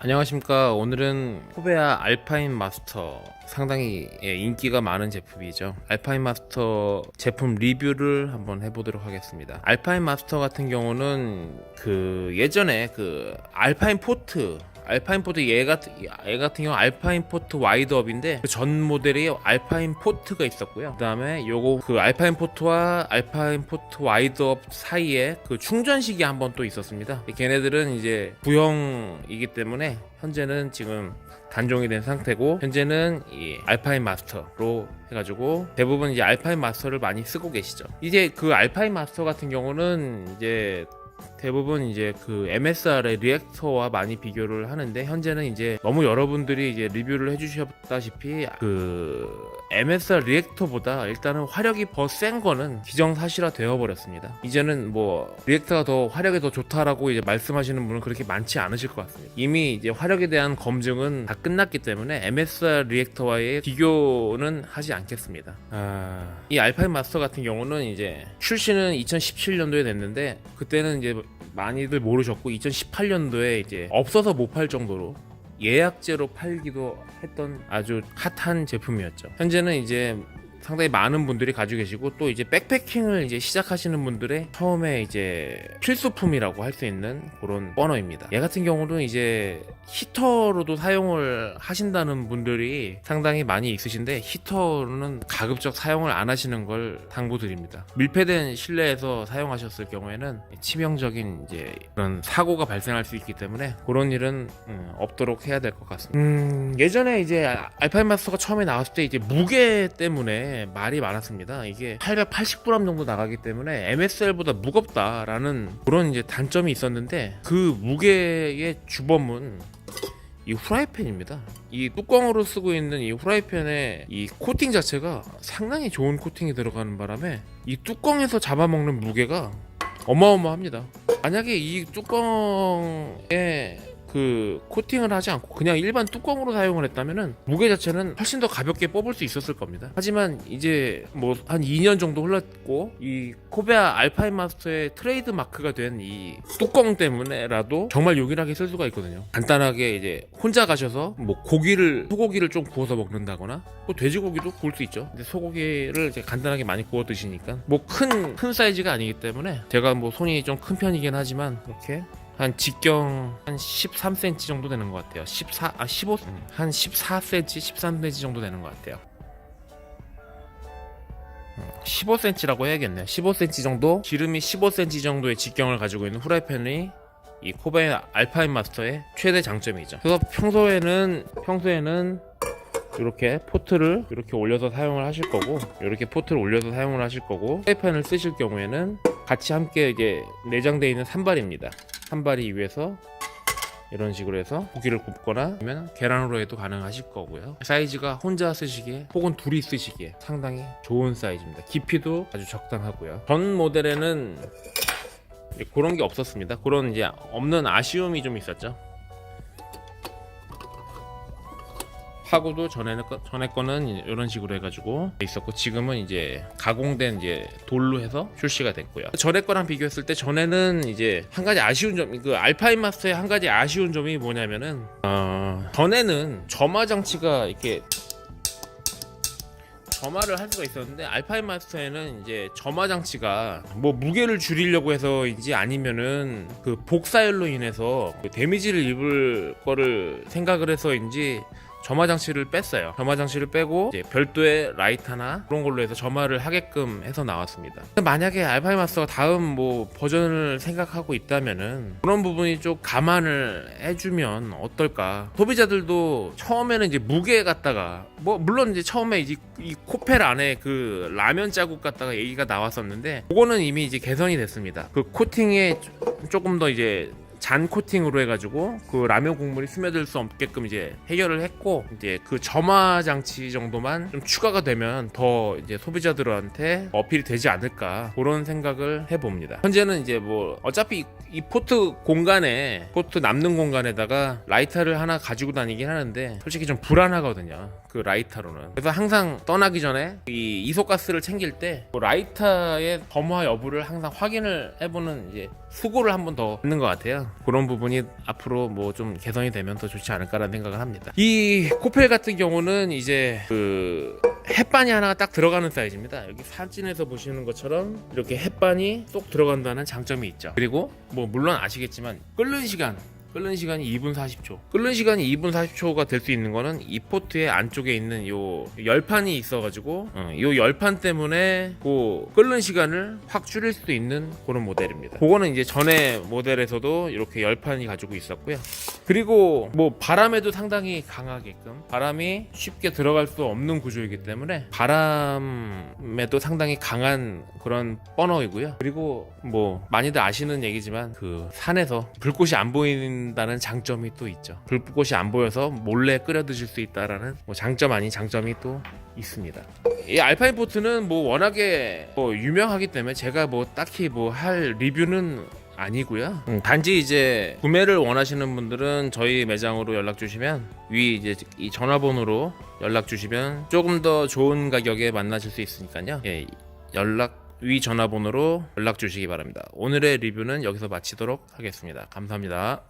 안녕하십니까. 오늘은 코베아 알파인 마스터 상당히 예, 인기가 많은 제품이죠. 알파인 마스터 제품 리뷰를 한번 해보도록 하겠습니다. 알파인 마스터 같은 경우는 그 예전에 그 알파인 포트 알파인 포트 얘 같은 얘 같은 경우 알파인 포트 와이드업인데 그 전 모델이 알파인 포트가 있었고요. 그다음에 요거 그 알파인 포트와 알파인 포트 와이드업 사이에 그 충전식이 한 번 또 있었습니다. 걔네들은 이제 구형이기 때문에 현재는 지금 단종이 된 상태고 현재는 이 알파인 마스터로 해가지고 대부분 이제 알파인 마스터를 많이 쓰고 계시죠. 이제 그 알파인 마스터 같은 경우는 이제 대부분 이제 그 MSR의 리액터와 많이 비교를 하는데 현재는 이제 너무 여러분들이 이제 리뷰를 해주셨다시피 그 MSR 리액터보다 일단은 화력이 더 센 거는 기정사실화 되어버렸습니다. 이제는 뭐 리액터가 더 화력이 더 좋다라고 이제 말씀하시는 분은 그렇게 많지 않으실 것 같습니다. 이미 이제 화력에 대한 검증은 다 끝났기 때문에 MSR 리액터와의 비교는 하지 않겠습니다. 아, 이 알파인 마스터 같은 경우는 이제 출시는 2017년도에 됐는데 그때는 이제 많이들 모르셨고 2018년도에 이제 없어서 못 팔 정도로 예약제로 팔기도 했던 아주 핫한 제품이었죠. 현재는 이제 상당히 많은 분들이 가지고 계시고 또 이제 백패킹을 이제 시작하시는 분들의 처음에 이제 필수품이라고 할 수 있는 그런 버너입니다. 얘 같은 경우는 이제 히터로도 사용을 하신다는 분들이 상당히 많이 있으신데 히터로는 가급적 사용을 안 하시는 걸 당부드립니다. 밀폐된 실내에서 사용하셨을 경우에는 치명적인 이제 그런 사고가 발생할 수 있기 때문에 그런 일은 음, 없도록 해야 될 것 같습니다. 음, 예전에 이제 알파인 마스터가 처음에 나왔을 때 이제 무게 때문에 말이 많았습니다. 이게 880g 정도 나가기 때문에 MSL보다 무겁다라는 그런 이제 단점이 있었는데 그 무게의 주범은 이 후라이팬입니다. 이 뚜껑으로 쓰고 있는 이 후라이팬의 이 코팅 자체가 상당히 좋은 코팅이 들어가는 바람에 이 뚜껑에서 잡아먹는 무게가 어마어마합니다. 만약에 이 뚜껑에 그 코팅을 하지 않고 그냥 일반 뚜껑으로 사용을 했다면은 무게 자체는 훨씬 더 가볍게 뽑을 수 있었을 겁니다. 하지만 이제 뭐 한 2년 정도 흘렀고 이 코베아 알파인 마스터의 트레이드 마크가 된 이 뚜껑 때문에라도 정말 요긴하게 쓸 수가 있거든요. 간단하게 이제 혼자 가셔서 뭐 고기를 소고기를 좀 구워서 먹는다거나 뭐 돼지고기도 구울 수 있죠. 근데 소고기를 이제 간단하게 많이 구워 드시니까 뭐 큰큰 사이즈가 아니기 때문에 제가 뭐 손이 좀 큰 편이긴 하지만 이렇게 한 직경 한 13cm 정도 되는 것 같아요. 14, 아 15, 한 14cm, 13cm 정도 되는 것 같아요. 15cm라고 해야겠네요. 15cm 정도 기름이 15cm 정도의 직경을 가지고 있는 후라이팬이 이 코베 알파인 마스터의 최대 장점이죠. 그래서 평소에는 평소에는 이렇게 포트를 이렇게 올려서 사용을 하실 거고 이렇게 포트를 올려서 사용을 하실 거고 프라이팬을 쓰실 경우에는 같이 함께 이제 내장되어 있는 산발입니다. 산발이 위에서 이런 식으로 해서 고기를 굽거나 아니면 계란으로 해도 가능하실 거고요. 사이즈가 혼자 쓰시기에 혹은 둘이 쓰시기에 상당히 좋은 사이즈입니다. 깊이도 아주 적당하고요. 전 모델에는 그런 게 없었습니다. 그런 이제 없는 아쉬움이 좀 있었죠. 하고도 전에는 거- 전에 거는 이런 식으로 해가지고 있었고 지금은 이제 가공된 이제 돌로 해서 출시가 됐고요. 전에 거랑 비교했을 때 전에는 이제 한 가지 아쉬운 점이 그 알파인 마스터의 한 가지 아쉬운 점이 뭐냐면은 어, 전에는 점화 장치가 이렇게 점화를 할 수가 있었는데 알파인 마스터에는 이제 점화 장치가 뭐 무게를 줄이려고 해서인지 아니면은 그 복사열로 인해서 그 데미지를 입을 거를 생각을 해서인지 점화 장치를 뺐어요. 점화 장치를 빼고 이제 별도의 라이터나 그런 걸로 해서 점화를 하게끔 해서 나왔습니다. 만약에 알파인 마스터가 다음 뭐 버전을 생각하고 있다면은 그런 부분이 좀 감안을 해주면 어떨까? 소비자들도 처음에는 이제 무게 갖다가 뭐 물론 이제 처음에 이제 이 코펠 안에 그 라면 자국 갖다가 얘기가 나왔었는데 그거는 이미 이제 개선이 됐습니다. 그 코팅에 조금 더 이제 잔 코팅으로 해가지고 그 라면 국물이 스며들 수 없게끔 이제 해결을 했고 이제 그 점화 장치 정도만 좀 추가가 되면 더 이제 소비자들한테 어필이 되지 않을까 그런 생각을 해봅니다. 현재는 이제 뭐 어차피 이 포트 공간에 포트 남는 공간에다가 라이터를 하나 가지고 다니긴 하는데 솔직히 좀 불안하거든요. 그 라이터로는. 그래서 항상 떠나기 전에 이 이소가스를 챙길 때 그 라이터의 점화 여부를 항상 확인을 해보는 이제 수고를 한 번더 하는 것 같아요. 그런 부분이 앞으로 뭐 좀 개선이 되면 더 좋지 않을까라는 생각을 합니다. 이 코펠 같은 경우는 이제 그 햇반이 하나가 딱 들어가는 사이즈입니다. 여기 사진에서 보시는 것처럼 이렇게 햇반이 쏙 들어간다는 장점이 있죠. 그리고 뭐 물론 아시겠지만 끓는 시간 끓는 시간이 2분 40초. 끓는 시간이 2분 40초가 될 수 있는 거는 이 포트의 안쪽에 있는 요 열판이 있어가지고 어, 요 열판 때문에 그 끓는 시간을 확 줄일 수 있는 그런 모델입니다. 그거는 이제 전에 모델에서도 이렇게 열판이 가지고 있었고요. 그리고 뭐 바람에도 상당히 강하게끔 바람이 쉽게 들어갈 수 없는 구조이기 때문에 바람에도 상당히 강한 그런 버너이고요. 그리고 뭐 많이들 아시는 얘기지만 그 산에서 불꽃이 안 보인다는 장점이 또 있죠. 불꽃이 안 보여서 몰래 끓여 드실 수 있다라는 뭐 장점 아닌 장점이 또 있습니다. 이 알파인 포트는 뭐 워낙에 뭐 유명하기 때문에 제가 뭐 딱히 뭐 할 리뷰는 아니고요. 음, 단지 이제 구매를 원하시는 분들은 저희 매장으로 연락 주시면 위 이제 이 전화번호로 연락 주시면 조금 더 좋은 가격에 만나실 수 있으니까요. 예, 연락 위 전화번호로 연락 주시기 바랍니다. 오늘의 리뷰는 여기서 마치도록 하겠습니다. 감사합니다.